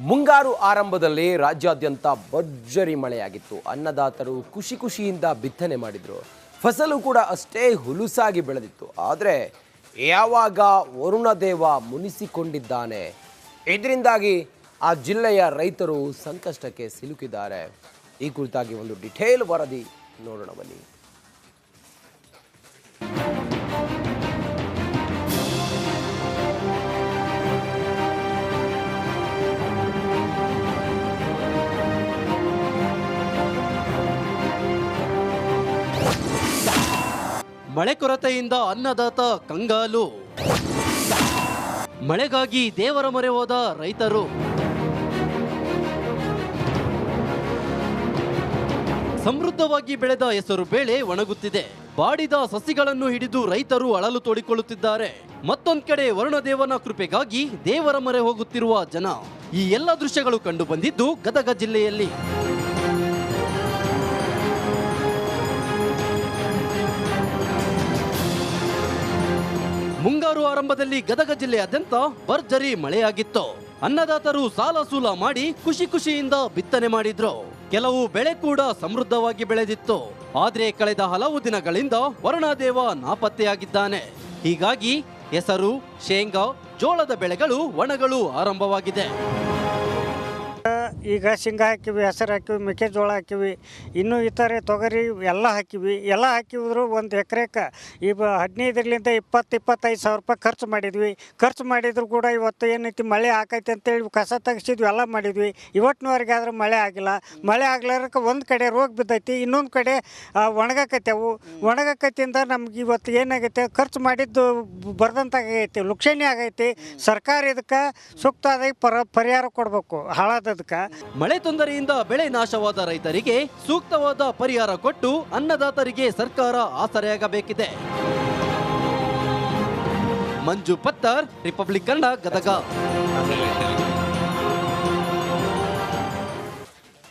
ಮುಂಗಾರು ಆರಂಭದಲ್ಲಿ ರಾಜ್ಯಾದ್ಯಂತ ಭರ್ಜರಿ ಮಳೆಯಾಗಿತ್ತು. ಅನ್ನದಾತರು ಖುಷಿ ಖುಷಿಯಿಂದ ಬಿತ್ತನೆ ಮಾಡಿದ್ರು. ಫಸಲು ಕೂಡ ಅಷ್ಟೇ ಹುಲುಸಾಗಿ ಬೆಳೆದಿತ್ತು. ಆದರೆ ಯಾವಾಗ ವರುಣ ದೇವ ಮುನಿಸಿಕೊಂಡಿದ್ದಾನೆ? ಇದರಿಂದಾಗಿ ಆ ಜಿಲ್ಲೆಯ ರೈತರು ಸಂಕಷ್ಟಕ್ಕೆ ಸಿಲುಕಿದ್ದಾರೆ. ಈ ಕುರಿತಾಗಿ ಒಂದು ಡಿಟೇಲ್ ವರದಿ ನೋಡೋಣ ಬನ್ನಿ. ಮಳೆ ಕೊರತೆಯಿಂದ ಅನ್ನದಾತ ಕಂಗಾಲು. ಮಳೆಗಾಗಿ ದೇವರ ಮೊರೆ ಹೋದ ರೈತರು. ಸಮೃದ್ಧವಾಗಿ ಬೆಳೆದ ಹೆಸರು ಬೇಳೆ ಒಣಗುತ್ತಿದೆ. ಬಾಡಿದ ಸಸಿಗಳನ್ನು ಹಿಡಿದು ರೈತರು ಅಳಲು ತೋಡಿಕೊಳ್ಳುತ್ತಿದ್ದಾರೆ. ಮತ್ತೊಂದ್ ಕಡೆ ವರುಣದೇವನ ಕೃಪೆಗಾಗಿ ದೇವರ ಮೊರೆ ಹೋಗುತ್ತಿರುವ ಜನ. ಈ ಎಲ್ಲ ದೃಶ್ಯಗಳು ಕಂಡು ಬಂದಿದ್ದು ಗದಗ ಜಿಲ್ಲೆಯಲ್ಲಿ. ಮುಂಗಾರು ಆರಂಭದಲ್ಲಿ ಗದಗ ಜಿಲ್ಲೆಯಾದ್ಯಂತ ಭರ್ಜರಿ ಮಳೆಯಾಗಿತ್ತು. ಅನ್ನದಾತರು ಸಾಲ ಸೂಲ ಮಾಡಿ ಖುಷಿ ಖುಷಿಯಿಂದ ಬಿತ್ತನೆ ಮಾಡಿದ್ರು. ಕೆಲವು ಬೆಳೆ ಕೂಡ ಸಮೃದ್ಧವಾಗಿ ಬೆಳೆದಿತ್ತು. ಆದ್ರೆ ಕಳೆದ ಹಲವು ದಿನಗಳಿಂದ ವರುಣಾದೇವ ನಾಪತ್ತೆಯಾಗಿದ್ದಾನೆ. ಹೀಗಾಗಿ ಹೆಸರು, ಶೇಂಗಾ, ಜೋಳದ ಬೆಳೆಗಳು, ಒಣಗಳು ಆರಂಭವಾಗಿದೆ. ಈಗ ಶೇಂಗಾ ಹಾಕಿವಿ ಹೆಸರು ಹಾಕಿವಿ ಮೆಕ್ಕೆಜೋಳ ಹಾಕಿವಿ ಇನ್ನೂ ಇತರೆ ತೊಗರಿ ಎಲ್ಲ ಹಾಕಿವಿ. ಎಲ್ಲ ಹಾಕಿದ್ರು ಒಂದು ಎಕರೆಕ್ಕೆ ಈ ಹದಿನೈದರಿಂದ ಇಪ್ಪತ್ತು ಇಪ್ಪತ್ತೈದು ಸಾವಿರ ರೂಪಾಯಿ ಖರ್ಚು ಮಾಡಿದ್ವಿ. ಖರ್ಚು ಮಾಡಿದ್ರು ಕೂಡ ಇವತ್ತು ಏನೈತಿ ಮಳೆ ಆಕೈತಿ ಅಂತೇಳಿ ಕಸ ತೆಗಿಸಿದ್ವಿ ಎಲ್ಲ ಮಾಡಿದ್ವಿ. ಇವತ್ತಿನವರೆಗೆ ಆದರೂ ಮಳೆ ಆಗಿಲ್ಲ. ಮಳೆ ಆಗ್ಲಾರಕ್ಕೆ ಒಂದು ಕಡೆ ರೋಗ ಬಿದ್ದೈತಿ ಇನ್ನೊಂದು ಕಡೆ ಆ, ಒಣಗಾಕತ್ಯಾವು ಒಣಗಾಕತ್ತಿಂದ ನಮ್ಗೆ ಇವತ್ತು ಏನಾಗೈತೆ ಖರ್ಚು ಮಾಡಿದ್ದು ಬರ್ದಂತಾಗೈತಿ ಲುಕ್ಷಣಿ ಆಗೈತಿ. ಸರ್ಕಾರ ಇದಕ್ಕೆ ಸೂಕ್ತವಾಗಿ ಪರ ಪರಿಹಾರ ಕೊಡಬೇಕು ಹಾಳಾದದಕ್ಕೆ. ಮಳೆ ತೊಂದರೆಯಿಂದ ಬೆಳೆ ನಾಶವಾದ ರೈತರಿಗೆ ಸೂಕ್ತವಾದ ಪರಿಹಾರ ಕೊಟ್ಟು ಅನ್ನದಾತರಿಗೆ ಸರ್ಕಾರ ಆಸರೆಯಾಗಬೇಕಿದೆ. ಮಂಜು ಪತ್ತರ್, ರಿಪಬ್ಲಿಕ್ ಕನ್ನಡ, ಗದಗ.